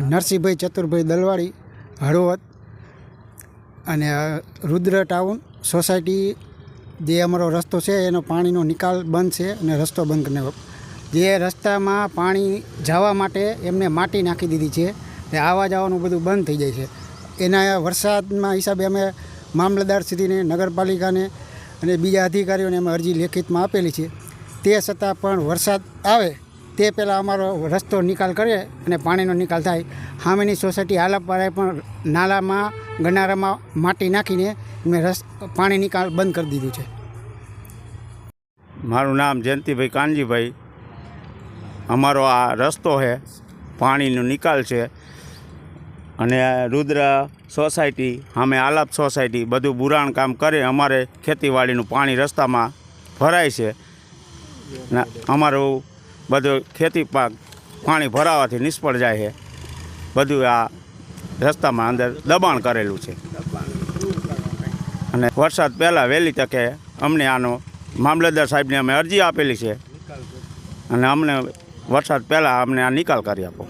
નરસિંહભાઈ ચતુરભાઈ દલવાડી, હળવદ અને રુદ્ર town society જે અમારો રસ્તો છે, એનો પાણીનો નિકાલ બંધ છે અને રસ્તો બંધ કરીને જે રસ્તામાં પાણી જવા માટે એમને માટી નાખી દીધી છે એટલે આવવા જવાનું બધું બંધ થઈ જાય છે. એના વરસાદના હિસાબે અમે મામલતદાર સુધીને નગરપાલિકાને અને બીજા અધિકારીઓને અમે અરજી લેખિતમાં આપેલી છે. તે છતાં પણ વરસાદ આવે તે પહેલાં અમારો રસ્તો નિકાલ કરે અને પાણીનો નિકાલ થાય. સામેની સોસાયટી હાલાપારાએ પણ નાલામાં, ગનારામાં માટી નાખીને મેં રસ, પાણી નિકાલ બંધ કરી દીધું છે. મારું નામ જયંતિભાઈ કાનજીભાઈ. અમારો આ રસ્તો છે, પાણીનો નિકાલ છે. અને રુદ્ર સોસાયટી સામે આલાપ સોસાયટી, બધું બુરાણ કામ કરે અમારે ખેતીવાડીનું પાણી રસ્તામાં ભરાય છે. અમારું બધું ખેતી પાક, પાણી ભરાવાથી નિષ્ફળ જાય છે. બધું આ રસ્તામાં અંદર દબાણ કરેલું છે. અને વરસાદ પહેલાં વહેલી તકે અમને આનો મામલતદાર સાહેબને અમે અરજી આપેલી છે. અને અમને વરસાદ પહેલાં અમને આ નિકાલ કરી આપો.